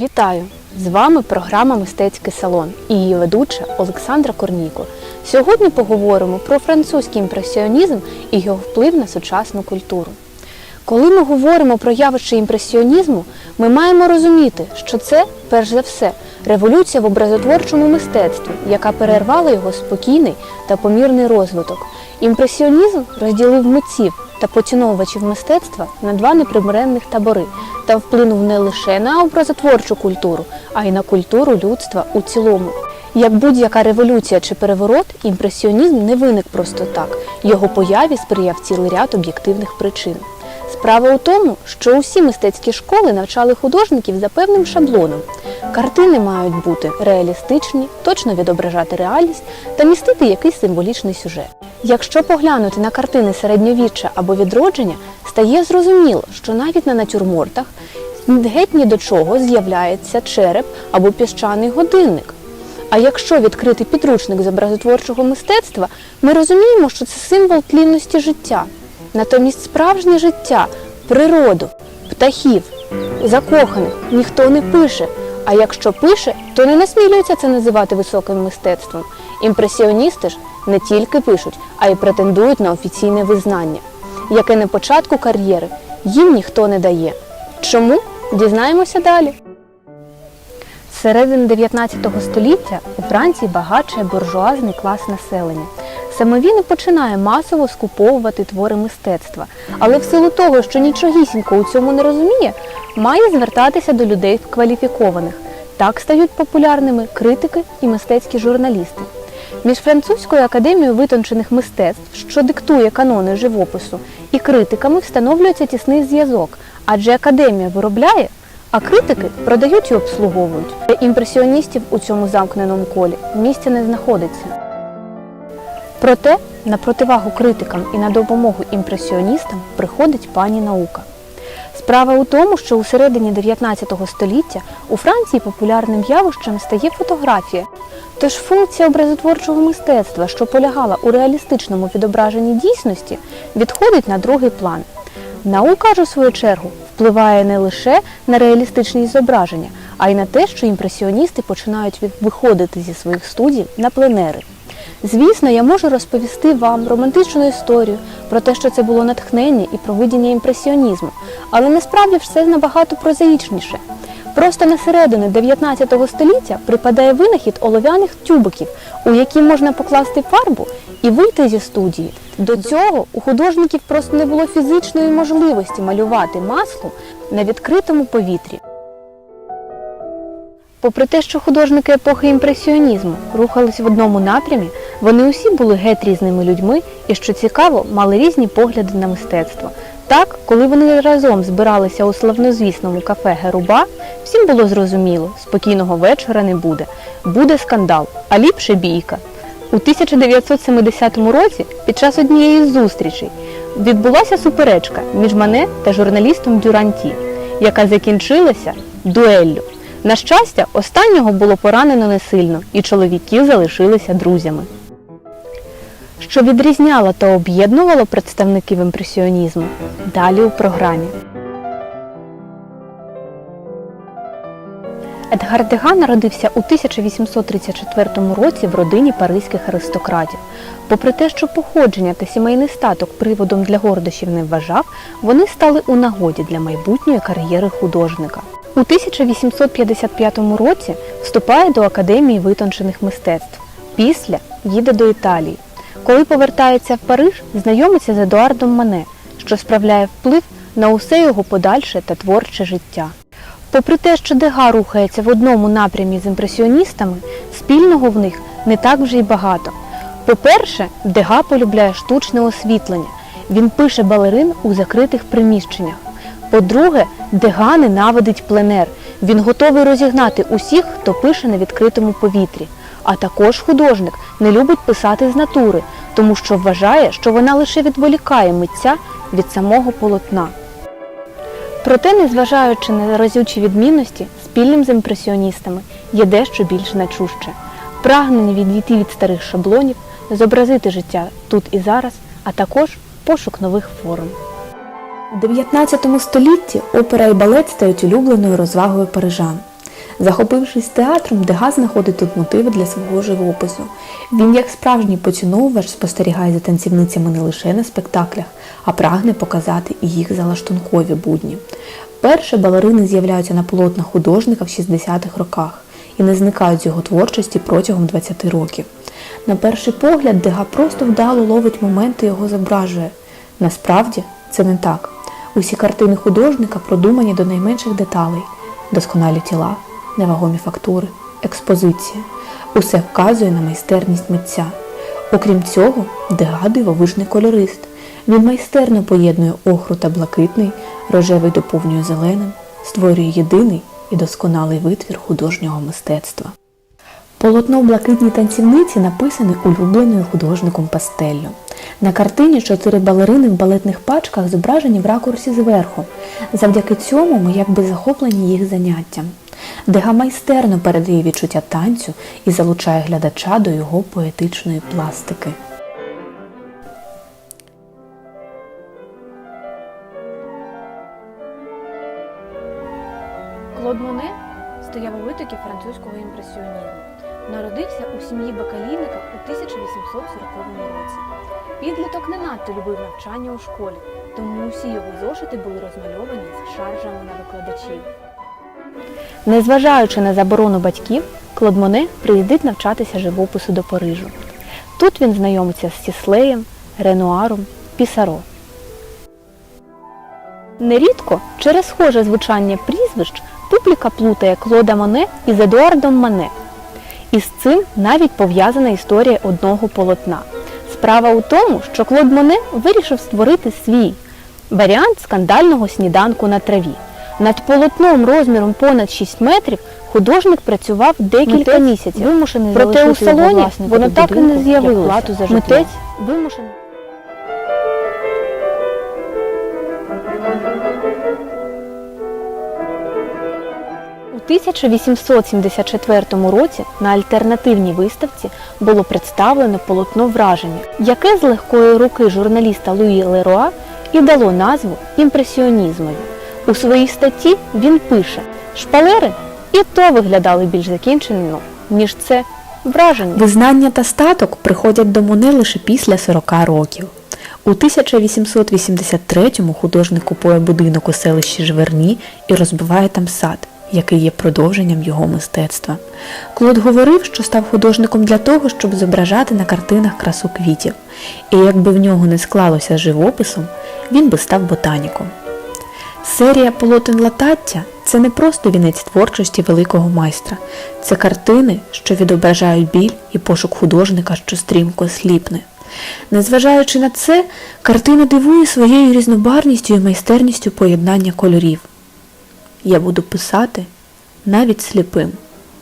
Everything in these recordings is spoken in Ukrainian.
Вітаю! З вами програма Мистецький салон і її ведуча Олександра Корніко. Сьогодні поговоримо про французький імпресіонізм і його вплив на сучасну культуру. Коли ми говоримо про явище імпресіонізму, ми маємо розуміти, що це, перш за все, революція в образотворчому мистецтві, яка перервала його спокійний та помірний розвиток. Імпресіонізм розділив митців та поціновувачів мистецтва на два непримиренних табори та вплинув не лише на образотворчу культуру, а й на культуру людства у цілому. Як будь-яка революція чи переворот, імпресіонізм не виник просто так. Його появі сприяв цілий ряд об'єктивних причин. Справа у тому, що усі мистецькі школи навчали художників за певним шаблоном. Картини мають бути реалістичні, точно відображати реальність та містити якийсь символічний сюжет. Якщо поглянути на картини середньовіччя або відродження, стає зрозуміло, що навіть на натюрмортах геть ні до чого з'являється череп або піщаний годинник. А якщо відкрити підручник з образотворчого мистецтва, ми розуміємо, що це символ тлінності життя. Натомість справжнє життя, природу, птахів, закоханих ніхто не пише. А якщо пише, то не насмілюється це називати високим мистецтвом. Імпресіоністи ж не тільки пишуть, а й претендують на офіційне визнання, яке на початку кар'єри їм ніхто не дає. Чому? Дізнаємося далі. Середини 19 століття у Франції багатшає буржуазний клас населення. Саме він і починає масово скуповувати твори мистецтва, але в силу того, що нічогісінько у цьому не розуміє, має звертатися до людей кваліфікованих. Так стають популярними критики і мистецькі журналісти. Між французькою академією витончених мистецтв, що диктує канони живопису, і критиками встановлюється тісний зв'язок, адже академія виробляє, а критики продають і обслуговують. Імпресіоністів у цьому замкненому колі місця не знаходиться. Проте на противагу критикам і на допомогу імпресіоністам приходить пані наука. Справа у тому, що у середині 19 століття у Франції популярним явищем стає фотографія. Тож функція образотворчого мистецтва, що полягала у реалістичному відображенні дійсності, відходить на другий план. Наука ж, у свою чергу, впливає не лише на реалістичні зображення, а й на те, що імпресіоністи починають виходити зі своїх студій на пленери. Звісно, я можу розповісти вам романтичну історію про те, що це було натхнення і провидіння імпресіонізму, але насправді все набагато прозаїчніше. Просто на середину 19 століття припадає винахід олов'яних тюбиків, у які можна покласти фарбу і вийти зі студії. До цього у художників просто не було фізичної можливості малювати маслом на відкритому повітрі. Попри те, що художники епохи імпресіонізму рухались в одному напрямі, вони усі були геть різними людьми і, що цікаво, мали різні погляди на мистецтво. Так, коли вони разом збиралися у славнозвісному кафе Геруба, всім було зрозуміло, спокійного вечора не буде. Буде скандал, а ліпше бійка. У 1970 році під час однієї з зустрічей відбулася суперечка між мене та журналістом Дюранті, яка закінчилася дуеллю. На щастя, останнього було поранено не сильно, і чоловіки залишилися друзями. Що відрізняло та об'єднувало представників імпресіонізму? Далі у програмі. Едгар Дега народився у 1834 році в родині паризьких аристократів. Попри те, що походження та сімейний статок приводом для гордощів не вважав, вони стали у нагоді для майбутньої кар'єри художника. У 1855 році вступає до Академії витончених мистецтв. Після їде до Італії. Коли повертається в Париж, знайомиться з Едуардом Мане, що справляє вплив на усе його подальше та творче життя. Попри те, що Дега рухається в одному напрямі з імпресіоністами, спільного в них не так вже й багато. По-перше, Дега полюбляє штучне освітлення. Він пише балерин у закритих приміщеннях. По-друге, Дега ненавидить пленер. Він готовий розігнати усіх, хто пише на відкритому повітрі. А також художник не любить писати з натури, тому що вважає, що вона лише відволікає митця від самого полотна. Проте, незважаючи на разючі відмінності, спільним з імпресіоністами є дещо більш начуще. Прагнення відійти від старих шаблонів, зобразити життя тут і зараз, а також пошук нових форм. У 19 столітті опера і балет стають улюбленою розвагою парижан. Захопившись театром, Дега знаходить тут мотиви для свого живопису. Він, як справжній поціновувач, спостерігає за танцівницями не лише на спектаклях, а прагне показати і їх залаштункові будні. Перше балерини з'являються на полотнах художника в 60-х роках і не зникають з його творчості протягом 20 років. На перший погляд, Дега просто вдало ловить моменти його зображує. Насправді це не так. Усі картини художника продумані до найменших деталей, досконалі тіла, невагомі фактури, експозиція. Усе вказує на майстерність митця. Окрім цього, Дега дивовижний кольорист. Він майстерно поєднує охру та блакитний, рожевий доповнює зеленим, створює єдиний і досконалий витвір художнього мистецтва. Полотно блакитній танцівниці написане улюбленою художником пастеллю. На картині чотири балерини в балетних пачках зображені в ракурсі зверху. Завдяки цьому ми якби захоплені їх заняттям. Дега майстерно передає відчуття танцю і залучає глядача до його поетичної пластики. Клод Моне стояв у витокі французького імпресіонізму. Народився у сім'ї бакалійника у 1840 році. Підліток не надто любив навчання у школі, тому усі його зошити були розмальовані з шаржами на викладачів. Незважаючи на заборону батьків, Клод Моне приїздить навчатися живопису до Парижу. Тут він знайомиться з Сіслеєм, Ренуаром, Пісаро. Нерідко через схоже звучання прізвищ публіка плутає Клода Моне із Едуардом Мане. І з цим навіть пов'язана історія одного полотна. Справа у тому, що Клод Моне вирішив створити свій варіант скандального сніданку на траві. Над полотном розміром понад 6 метрів художник працював декілька Митець місяців. вимушений Проте у салоні воно так і не з'явилося. Митець вимушений. 1874 році на альтернативній виставці було представлено полотно враження, яке з легкої руки журналіста Луї Леруа і дало назву імпресіонізмові. У своїй статті він пише: шпалери і то виглядали більш закінчено, ніж це враження. Визнання та статок приходять до Моне лише після 40 років. У 1883-му художник купує будинок у селищі Жверні і розбиває там сад, який є продовженням його мистецтва. Клод говорив, що став художником для того, щоб зображати на картинах красу квітів, і якби в нього не склалося живописом, він би став ботаніком. Серія полотен латаття це не просто вінець творчості великого майстра, це картини, що відображають біль і пошук художника, що стрімко сліпне. Незважаючи на це, картина дивує своєю різнобарністю і майстерністю поєднання кольорів. Я буду писати навіть сліпим,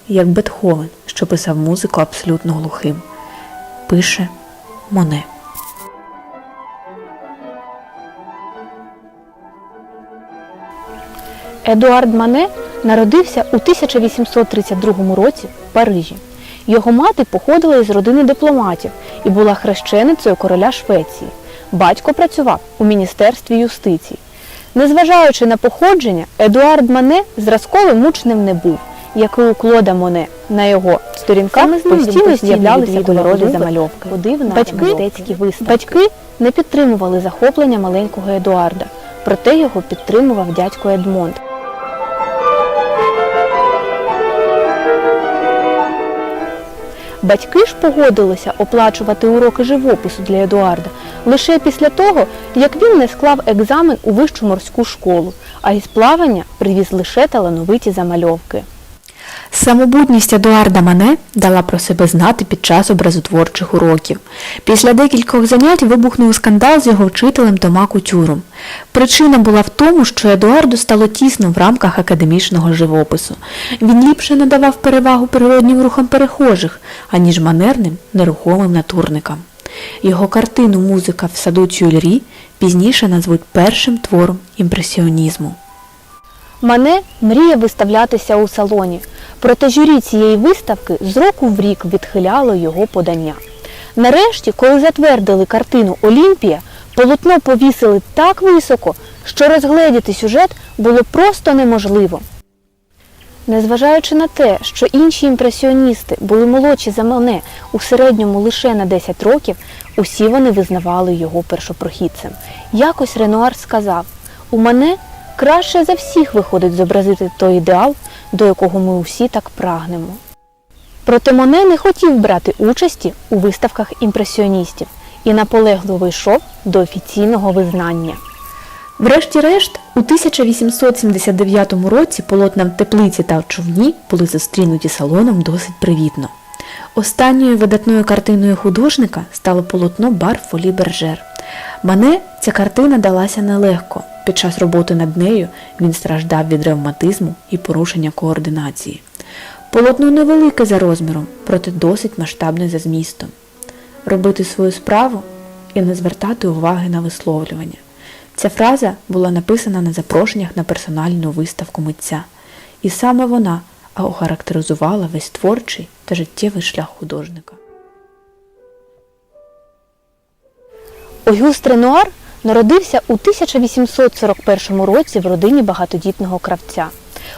як Бетховен, що писав музику абсолютно глухим. Пише Моне. Едуард Мане народився у 1832 році в Парижі. Його мати походила із родини дипломатів і була хрещеницею короля Швеції. Батько працював у Міністерстві юстиції. Незважаючи на походження, Едуард Мане зразковим учнем не був, як і у Клода Моне. На його сторінках постійно з'являлися кольорові замальовки. Батьки, мистецькі виставки. батьки не підтримували захоплення маленького Едуарда, проте його підтримував дядько Едмонд. Батьки ж погодилися оплачувати уроки живопису для Едуарда лише після того, як він не склав екзамен у вищу морську школу, а із плавання привіз лише талановиті замальовки. Самобутність Едуарда Мане дала про себе знати під час образотворчих уроків. Після декількох занять вибухнув скандал з його вчителем Тома Кутюром. Причина була в тому, що Едуарду стало тісно в рамках академічного живопису. Він ліпше надавав перевагу природнім рухам перехожих, аніж манерним нерухомим натурникам. Його картину Музика в саду Тюльрі пізніше назвуть першим твором імпресіонізму. Мане мріє виставлятися у салоні, проте журі цієї виставки з року в рік відхиляло його подання. Нарешті, коли затвердили картину Олімпія, полотно повісили так високо, що розгледіти сюжет було просто неможливо. Незважаючи на те, що інші імпресіоністи були молодші за мене у середньому лише на 10 років, усі вони визнавали його першопрохідцем. Якось Ренуар сказав: у мене краще за всіх виходить зобразити той ідеал, до якого ми усі так прагнемо. Проте Моне не хотів брати участі у виставках імпресіоністів і наполегливо йшов до офіційного визнання. Врешті-решт, у 1879 році полотна в теплиці та човні були зустрінуті салоном досить привітно. Останньою видатною картиною художника стало полотно Бар Фолі Бержер. Мане ця картина далася нелегко. Під час роботи над нею він страждав від ревматизму і порушення координації. Полотно невелике за розміром, проте досить масштабне за змістом. Робити свою справу і не звертати уваги на висловлювання. Ця фраза була написана на запрошеннях на персональну виставку митця, і саме вона охарактеризувала весь творчий та життєвий шлях художника. Огюст Ренуар народився у 1841 році в родині багатодітного кравця.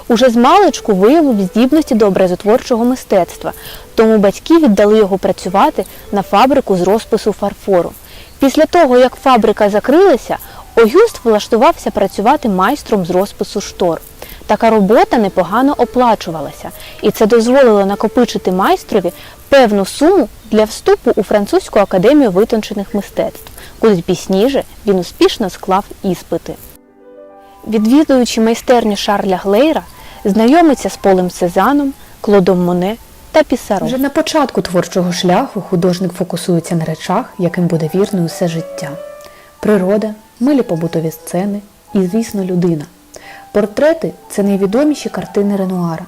Уже з маличку виявив здібності до образотворчого мистецтва, тому батьки віддали його працювати на фабрику з розпису фарфору. Після того, як фабрика закрилася, Огюст влаштувався працювати майстром з розпису штор. Така робота непогано оплачувалася, і це дозволило накопичити майстрові певну суму для вступу у французьку академію витончених мистецтв, куди пізніше він успішно склав іспити. Відвідуючи майстерню Шарля Глейра, знайомиться з Полем Сезаном, Клодом Моне та Пісаром. Вже на початку творчого шляху художник фокусується на речах, яким буде вірною все життя: природа, милі побутові сцени і, звісно, людина. Портрети це найвідоміші картини Ренуара.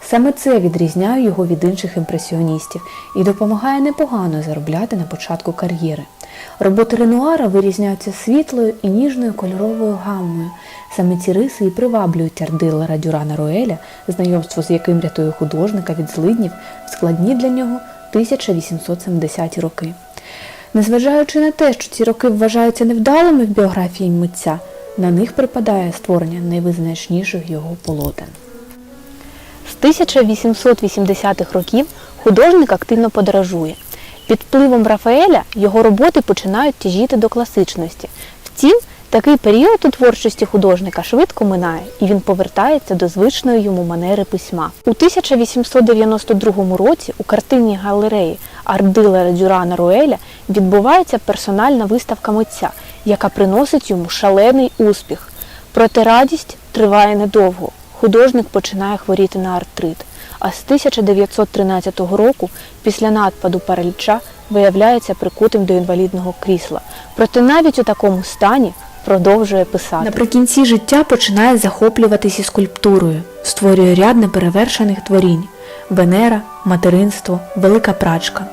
Саме це відрізняє його від інших імпресіоністів і допомагає непогано заробляти на початку кар'єри. Роботи Ренуара вирізняються світлою і ніжною кольоровою гаммою. Саме ці риси і приваблюють Ардилера Дюрана Роеля, знайомство з яким рятує художника від злиднів складні для нього 1870-ті роки. Незважаючи на те, що ці роки вважаються невдалими в біографії митця, на них припадає створення найвизначніших його полотен. З 1880-х років художник активно подорожує. Під впливом Рафаеля його роботи починають тяжіти до класичності. Втім, такий період у творчості художника швидко минає, і він повертається до звичної йому манери письма. У 1892 році у картинній галереї Ардилера Дюрана Руеля відбувається персональна виставка митця, яка приносить йому шалений успіх. Проте радість триває недовго. Художник починає хворіти на артрит. А з 1913 року, після надпаду параліча, виявляється прикутим до інвалідного крісла. Проте навіть у такому стані продовжує писати. Наприкінці життя починає захоплюватися скульптурою, створює ряд неперевершених творінь Венера, материнство, велика прачка.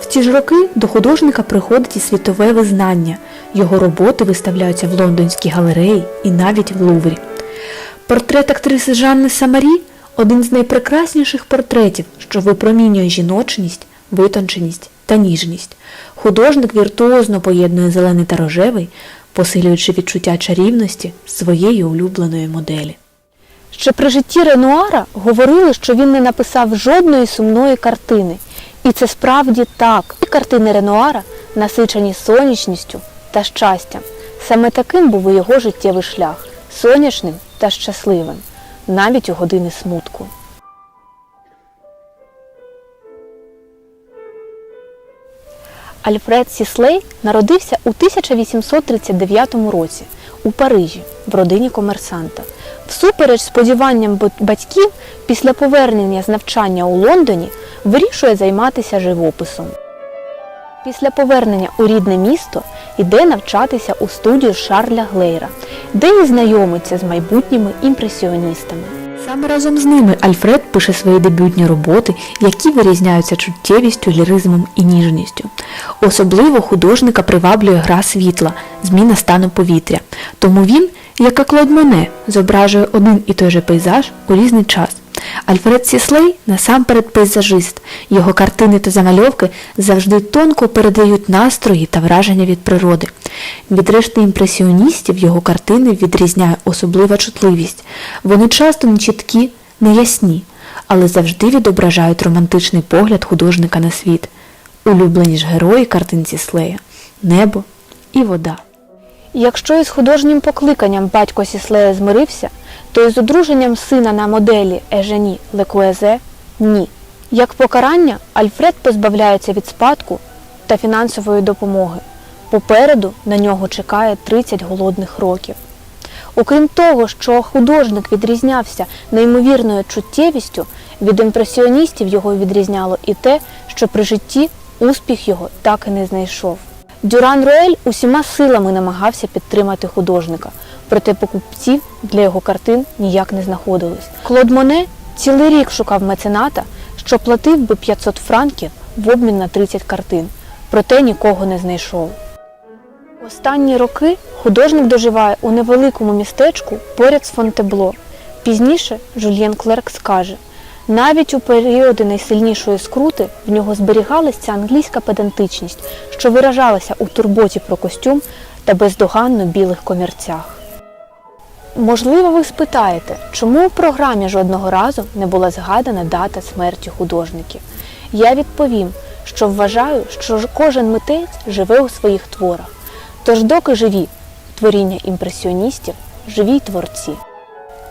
В ці ж роки до художника приходить і світове визнання. Його роботи виставляються в лондонській галереї і навіть в Луврі. Портрет актриси Жанни Самарі один з найпрекрасніших портретів, що випромінює жіночність, витонченість та ніжність. Художник віртуозно поєднує зелений та рожевий, посилюючи відчуття чарівності своєї улюбленої моделі. Ще при житті Ренуара говорили, що він не написав жодної сумної картини. І це справді так. І картини Ренуара насичені сонячністю та щастям. Саме таким був і його життєвий шлях сонячним та щасливим, навіть у години смутку. Альфред Сіслей народився у 1839 році у Парижі в родині комерсанта. Всупереч сподіванням батьків, після повернення з навчання у Лондоні вирішує займатися живописом. Після повернення у рідне місто йде навчатися у студію Шарля Глейра, де і знайомиться з майбутніми імпресіоністами. Саме разом з ними Альфред пише свої дебютні роботи, які вирізняються чуттєвістю, ліризмом і ніжністю. Особливо художника приваблює гра світла, зміна стану повітря. Тому він, як і Клод Моне, зображує один і той же пейзаж у різний час. Альфред Сіслей насамперед пейзажист. Його картини та замальовки завжди тонко передають настрої та враження від природи. Від решти імпресіоністів його картини відрізняє особлива чутливість. Вони часто нечіткі, неясні, але завжди відображають романтичний погляд художника на світ, улюблені ж герої картин Сіслея, небо і вода. Якщо із художнім покликанням батько Сіслея змирився, то із одруженням сина на моделі Ежені Лекуезе ні. Як покарання, Альфред позбавляється від спадку та фінансової допомоги. Попереду на нього чекає 30 голодних років. Окрім того, що художник відрізнявся неймовірною чуттєвістю, від імпресіоністів його відрізняло і те, що при житті успіх його так і не знайшов. Дюран Руель усіма силами намагався підтримати художника, проте покупців для його картин ніяк не знаходилось. Клод Моне цілий рік шукав мецената, що платив би 500 франків в обмін на 30 картин, проте нікого не знайшов. Останні роки художник доживає у невеликому містечку поряд з Фонтебло. Пізніше Жульєн Клерк скаже, навіть у періоди найсильнішої скрути в нього зберігалася ця англійська педантичність, що виражалася у турботі про костюм та бездоганно білих комірцях. Можливо, ви спитаєте, чому у програмі жодного разу не була згадана дата смерті художників? Я відповім, що вважаю, що кожен митець живе у своїх творах. Тож доки живі творіння імпресіоністів, живі й творці.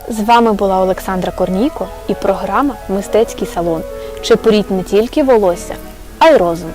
З вами була Олександра Корнійко і програма Мистецький салон. Чепуріть не тільки волосся, а й розум.